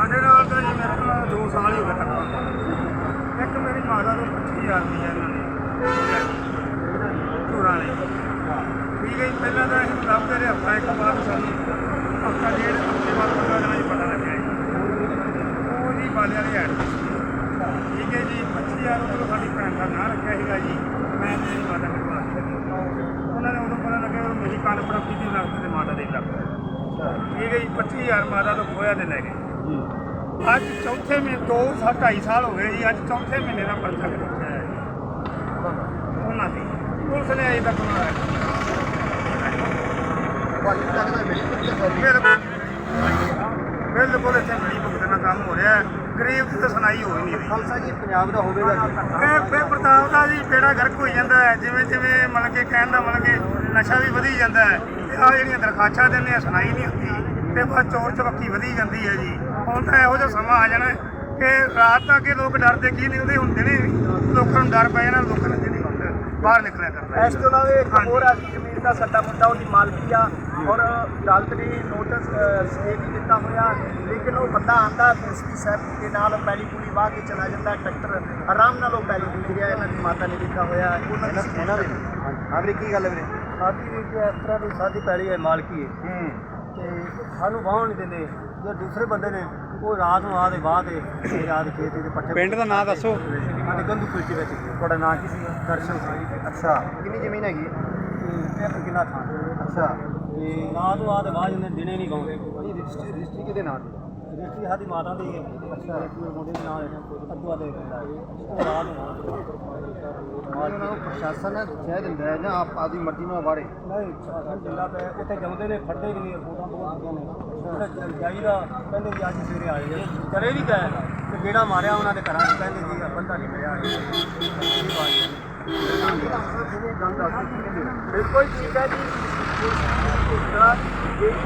ਸਾਡੇ ਨਾਲ ਤਾਂ ਜੀ ਮੇਰੇ ਕੋਲ 2 ਸਾਲ ਹੀ ਹੋ ਗਏ ਤੱਕ ਇੱਕ ਮੇਰੀ ਮਾਤਾ ਤੋਂ 25000 ਹੈ ਇਹਨਾਂ ਨੇ ਚੋਰਾਂ ਨੇ। ਠੀਕ ਹੈ ਜੀ, ਪਹਿਲਾਂ ਤਾਂ ਅਸੀਂ ਲੱਭਦੇ ਰਹੇ ਹਫਤਾ ਇੱਕ ਬਾਅਦ ਸਾਨੂੰ ਹਫਤਾ ਡੇਢ ਹਫ਼ਤੇ ਬਾਅਦ ਪਤਾ ਲੱਗਾ ਜੀ, ਪਤਾ ਲੱਗਿਆ ਜੀ। ਉਹ ਜੀ ਬਾਲੇ ਵਾਲੀ ਐਡ ਠੀਕ ਹੈ ਜੀ 25000 ਰੁਪਏ ਸਾਡੀ ਭੈਣ ਦਾ ਨਾਂ ਰੱਖਿਆ ਸੀਗਾ ਜੀ, ਮੈਂ ਤੇ ਮੇਰੀ ਮਾਤਾ ਦੇ ਕੋਲ ਉਹਨਾਂ ਨੇ ਉਦੋਂ ਪਤਾ ਲੱਗਿਆ ਉਹ ਮੇਰੀ ਕੰਨ ਪ੍ਰਾਪਤੀ ਦੀ ਲੱਗ ਤੇ ਮਾਤਾ ਦੇ ਲੱਗ ਠੀਕ ਹੈ ਜੀ 25000 ਮਾਤਾ ਤੋਂ ਖੋਇਆ ਤੇ ਲੈ ਗਏ। ਅੱਜ ਚੌਥੇ ਮਹੀਨੇ ਦੋ ਸਾ ਢਾਈ ਸਾਲ ਹੋ ਗਏ ਜੀ ਅੱਜ ਚੌਥੇ ਮਹੀਨੇ ਦਾ ਪਰਚਾ ਕੱਟਿਆ ਹੈ। ਉਹਨਾਂ ਦੀ। ਪੁਲਿਸ ਨੇ ਅਜੇ ਤੱਕ ਬਿਲਕੁਲ। ਇੱਥੇ ਮਿਲੀ ਭੁਗਤਣਾ ਕੰਮ ਹੋ ਰਿਹਾ ਗਰੀਬ ਦੀ ਤਾਂ ਸੁਣਾਈ ਹੋ ਹੀ ਨਹੀਂ ਰਹੀ। ਖਾਲਸਾ ਜੀ ਪੰਜਾਬ ਦਾ ਹੋਵੇਗਾ ਜੀ। ਇਹ ਪ੍ਰਤਾਪ ਦਾ ਜੀ ਬੇੜਾ ਗਰਕ ਹੋਈ ਜਾਂਦਾ ਹੈ। ਜਿਵੇਂ ਜਿਵੇਂ ਮਤਲਬ ਕਿ ਕਹਿਣ ਦਾ ਮਤਲਬ ਕਿ ਨਸ਼ਾ ਵੀ ਵਧੀ ਜਾਂਦਾ ਹੈ। ਤੇ ਆ ਜਿਹੜੀਆਂ ਦਰਖਾਸਤਾਂ ਦਿੰਦੇ ਆ ਸੁਣਾਈ ਨਹੀਂ ਹੁੰਦੀ। ਤੇ ਬਸ ਚੋਰ ਚਵੱਕੀ ਵਧੀ ਜਾਂਦੀ ਹੈ ਜੀ। ਹੁਣ ਤਾਂ ਇਹੋ ਜਿਹਾ ਸਮਾਂ ਆ ਜਾਣਾ ਕਿ ਰਾਤ ਤੱਕ ਇਹ ਲੋਕ ਡਰਦੇ ਕੀ ਨਿਕਲਦੇ ਹੁਣ ਦਿਨੇ ਵੀ? ਲੋਕਾਂ ਨੂੰ ਡਰ ਪੈ ਜਾਣਾ ਲੋਕਾਂ ਨੇ ਦਿਨੇ ਬਾਹਰ ਨਿਕਲਿਆ ਕਰਨਾ। ਇਸ ਤੋਂ ਇਲਾਵਾ ਇੱਕ ਹੋਰ ਆ ਜੀ ਜ਼ਮੀਨ ਦਾ ਸੱਟਾ ਮੁੱਦਾ ਉਹਦੀ ਮਾਲਕੀ ਆ। ਔਰ ਅਦਾਲਤ ਨੇ ਨੋਟਿਸ ਸਟੇ ਵੀ ਦਿੱਤਾ ਹੋਇਆ। ਲੇਕਿਨ ਉਹ ਬੰਦਾ ਆਂਦਾ ਦੂਸਰੀ ਸਾਹਿਬ ਦੇ ਨਾਲ ਪੈਲੀ ਪੂਰੀ ਵਾਹ ਕੇ ਚਲਾ ਜਾਂਦਾ। ਟਰੈਕਟਰ ਆਰਾਮ ਨਾਲ ਉਹ ਪੈਲੀ ਪੂਰੀ ਰਿਹਾ ਇਹਨਾਂ ਦੀ ਮਾਤਾ ਨੇ ਲਿਖਿਆ ਹੋਇਆ ਉਹਨਾਂ ਦੀ ਇਹਨਾਂ ਦੇ ਹਾਂ ਵੀਰੇ ਕੀ ਗੱਲ ਹੈ ਵੀਰੇ? ਸਾਡੀ ਵੀ ਕਿ ਇਸ ਤਰ੍ਹਾਂ ਦੀ ਸਾਡੀ ਪੈਲੀ ਹੈ ਮਾਲਕੀ ਹੈ। ਹੂੰ। ਤੇ ਸਾਨੂੰ ਵਾਹਣ ਨਹੀਂ ਦਿੰਦੇ। ਜੋ ਦੂਸਰੇ ਬੰਦੇ ਨੇ ਉਹ ਰਾਤ ਨੂੰ ਆ ਦੇ ਬਾਅਦ ਤੇ ਰਾਤ ਖੇਤ ਦੇ ਪੱਠੇ ਪਿੰਡ ਦਾ ਨਾਂ ਦੱਸੋ। ਸਾਡੇ ਗੰਦੂ ਕੁਲਚੇ ਵਿੱਚ ਤੁਹਾਡਾ ਨਾਂ ਕੀ ਸੀ? ਦਰਸ਼ਨ ਸਿੰਘ ਅੱਛਾ। ਕਿੰਨੀ ਜ਼ਮੀਨ ਹੈਗੀ? ਤੇ ਇੱਕ ਕਿੱਲਾ ਥਾਂ। ਅੱਛਾ। ਤੇ ਰਾਤ ਨੂੰ ਆ ਦੇ ਬਾਅਦ ਇਹਨੇ ਦਿਨੇ ਨਹੀਂ ਗਾਉਂਦੇ। ਰਜਿਸਟਰੀ ਕਿਹਦੇ ਨਾਂ ਦੀ ਰਜਿਸਟਰੀ ਸਾਡੀ ਮਾਤਾ ਦੀ ਹੈ ਅੱਛਾ। ਮੁੰਡੇ ਦੇ ਨਾਂ ਹੈ ਅੱਧਵਾ ਦੇ ਰਾਤ ਨੂੰ ਨੂੰ ਪ੍ਰਸ਼ਾਸਨ ਕਹਿ ਦਿੰਦਾ ਹੈ ਜਾਂ ਆਪ ਆਦੀ ਮਰਜ਼ੀ ਨਾਲ ਵਾੜੇ। ਨਹੀਂ ਪ੍ਰਸ਼ਾਸਨ ਦਿੰਦਾ ਪਿਆ ਇੱਥੇ ਜਾਂਦੇ ਨੇ ਫੜਦੇ ਵੀ ਨਹੀਂ ਰਿਪੋਰਟਾਂ ਬਹੁਤ ਹੁੰਦੀਆਂ ਨੇ। ਜਾਈਦਾ ਕਹਿੰਦੇ ਜੀ ਅੱਜ ਸਵੇਰੇ ਆ ਜਾਈਏ ਚਲੇ ਵੀ ਗਏ। ਤੇ ਜਿਹੜਾ ਮਾਰਿਆ ਉਹਨਾਂ ਦੇ ਘਰਾਂ ਕਹਿੰਦੇ ਜੀ ਬੰਦਾ ਨਹੀਂ ਮਿਲਿਆ। ਬਿਲਕੁਲ ਠੀਕ ਹੈ ਜੀ। ਜਿਹੜਾ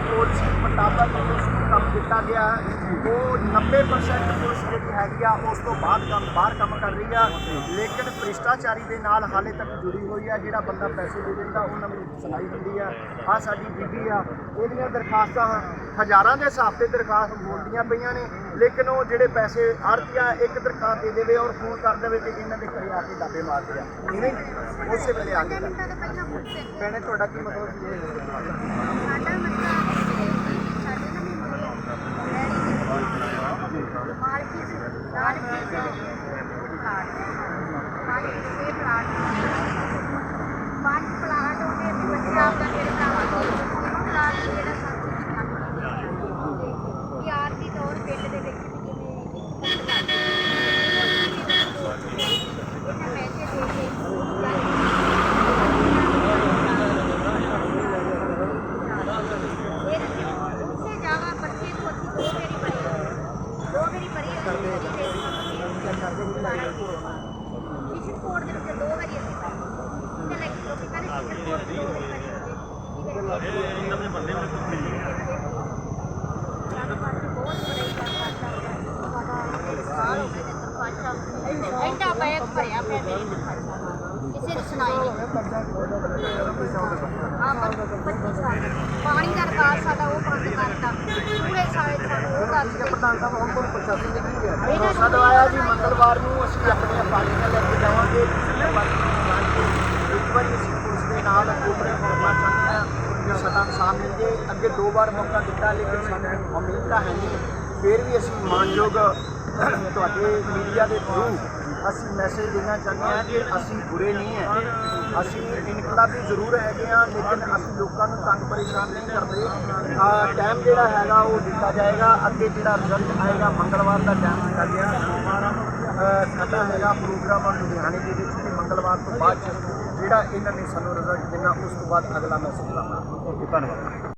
ਪਾਲਿਸੀ ਮੁਤਾਬਕ ਉਸ ਨੂੰ ਕੰਮ ਦਿੱਤਾ ਗਿਆ ਉਹ 90% ਪੁਲਿਸ ਜਿਹੜੀ ਹੈਗੀ ਆ, ਉਸ ਤੋਂ ਬਾਅਦ ਕੰਮ ਬਾਹਰ ਕੰਮ ਕਰ ਰਹੀ ਆ। ਲੇਕਿਨ ਭ੍ਰਿਸ਼ਟਾਚਾਰੀ ਦੇ ਨਾਲ ਹਾਲੇ ਤੱਕ ਜੁੜੀ ਹੋਈ ਆ, ਜਿਹੜਾ ਬੰਦਾ ਪੈਸੇ ਦੇ ਦਿੰਦਾ, ਉਹਨਾਂ ਨੂੰ ਸੁਣਾਈ ਹੁੰਦੀ ਆ। ਆ ਸਾਡੀ ਬੀਬੀ ਆ, ਇਹਦੀਆਂ ਦਰਖਾਸਤਾਂ ਹਜ਼ਾਰਾਂ ਦੇ ਹਿਸਾਬ ਤੇ ਦਰਖਾਸਤ ਬੋਲਦੀਆਂ ਪਈਆਂ ਨੇ। ਲੇਕਿਨ ਉਹ ਜਿਹੜੇ ਪੈਸੇ ਆੜਤੀਆ ਇੱਕ ਦਰਖਾਸਤ ਦੇ ਦੇਵੇ ਔਰ ਫੋਨ ਕਰ ਦੇਵੇ ਕਿ ਇਹਨਾਂ ਦੇ ਘਰੇ ਆ ਕੇ ਦਾਬੇ ਮਾਰਦੇ ਆ। ਨਹੀਂ ਉਸੇ ਵੇਲੇ ਆ ਕੇ ਭੈਣੇ, ਤੁਹਾਡਾ ਕੀ ਮਤਲਬ ਸਾਡੇ ਨਾਲ ਵੀ ਮਾਲਕੀ ਸੀ ਮਾਲਕੀ ਸੀ ਪਲਾਟ ਪੰਜ ਛੇ ਪਲਾਟ ਹੋ ਗਏ ਤੇ ਪੰਜਾਬ ਦਾ ਮੇਰੇ ਭਰਾਵਾਂ ਕੋਲ ਇੱਕ ਪਲਾਟ ਜਿਹੜਾ ਸਾਨੂੰ ਤੇ ਯਾਰ ਦੀ ਤੌਰ ਪਿੰਡ ਦੇ ਵਿੱਚ ਵੀ ਜਿਵੇਂ ਇੱਕ ਇਹਨਾਂ ਪੈਸੇ ਦੇ ਕੇ ਫਿਰ ਉਸੇ ਜਗ੍ਹਾ ਬੱਚੇ ਨੂੰ ਅਸੀਂ ਦੋ ਮੇਰੀ ਪਰੀ ਦੋ ਮੇਰੀ ਪਰੀ ਕਿਸ਼ਨ ਕੋਡ ਦੇ ਵਿੱਚ ਦੋ ਵਾਰੀ ਅਸੀਂ ਪੜੀ ਤੇ ਲਾਈਕ ਲੋਕੀ ਕਹਿੰਦੇ ਕਿਸ਼ਨ ਕੋਡ ਦੇ ਦੋ ਵਾਰੀ ਪੜੀ ਇਹਨਾਂ ਦੇ ਬੰਦੇ ਬਹੁਤ ਬੜਾ ਹੀ ਕੰਮ ਕਰਦਾ ਸਾਲ ਹੋ ਗਏ ਤੇ ਸਰਪੰਚ ਐਡਾ ਬੈਗ ਭਰਿਆ ਪਿਆ ਮੇਰੀ ਸਰਪੰਚ ਕਿਸੇ ਨੇ ਸੁਣਾਈ ਨਹੀਂ ਹਾਂ ਪਰ 25 ਸਾਲ ਪਾਣੀ ਦਾ ਰਿਕਾਰਡ ਸਾਡਾ ਉਹ ਬੰਦ ਕਰਤਾ। ਪੂਰੇ ਸਾਲ ਸਾਨੂੰ ਉਹ ਦੱਸ ਠੀਕ ਹੈ ਦੇ ਪ੍ਰਧਾਨ ਸਾਹਿਬ ਹੁਣ ਕੋਲ ਪ੍ਰਸ਼ਾਸਨ ਨੇ ਕੀ ਕਿਹਾ ਸਾਡਾ ਆਇਆ ਜੀ ਮੰਗਲਵਾਰ ਨੂੰ ਅਸੀਂ ਆਪਣੀਆਂ ਪਾਰਟੀਆਂ ਲੈ ਕੇ ਜਾਵਾਂਗੇ। ਇੱਕ ਵਾਰੀ ਅਸੀਂ ਪੁਲਿਸ ਦੇ ਨਾਲ ਕੋਪਰੇਟ ਕਰਨਾ ਚਾਹੁੰਦੇ ਹਾਂ ਕਿ ਸਾਡਾ ਇਨਸਾਨ ਮਿਲ ਜੇ ਅੱਗੇ ਦੋ ਵਾਰ ਮੌਕਾ ਦਿੱਤਾ ਲੇਕਿਨ ਸਾਨੂੰ ਉਮੀਦ ਤਾਂ ਹੈ ਨਹੀਂ। ਫਿਰ ਵੀ ਅਸੀਂ ਮਾਨਯੋਗ ਤੁਹਾਡੇ ਮੀਡੀਆ ਦੇ ਥਰੂ ਅਸੀਂ ਮੈਸੇਜ ਦੇਣਾ ਚਾਹੁੰਦੇ ਹਾਂ ਕਿ ਅਸੀਂ ਬੁਰੇ ਨਹੀਂ ਹੈ ਅਸੀਂ ਇਨਕਲਾਬੀ ਜ਼ਰੂਰ ਹੈਗੇ ਆ ਲੇਕਿਨ ਅਸੀਂ ਲੋਕਾਂ ਨੂੰ ਤੰਗ ਪਰੇਸ਼ਾਨ ਨਹੀਂ ਕਰਦੇ। ਟਾਈਮ ਜਿਹੜਾ ਹੈਗਾ ਉਹ ਦਿੱਤਾ ਜਾਏਗਾ। ਅੱਗੇ ਜਿਹੜਾ ਰਿਜ਼ਲਟ ਆਏਗਾ, ਮੰਗਲਵਾਰ ਦਾ ਟਾਈਮ ਦਿੱਤਾ ਗਿਆ। ਸਾਡਾ ਹੈਗਾ ਪ੍ਰੋਗਰਾਮ ਲੁਧਿਆਣੇ ਦੇ ਵਿੱਚ ਤੇ ਮੰਗਲਵਾਰ ਤੋਂ ਬਾਅਦ 'ਚ ਜਿਹੜਾ ਇਹਨਾਂ ਨੇ ਸਾਨੂੰ ਰਿਜ਼ਲਟ ਦੇਣਾ, ਉਸ ਤੋਂ ਬਾਅਦ ਅਗਲਾ ਮੈਸੇਜ ਲਾਵਾਂਗੇ। ਧੰਨਵਾਦ।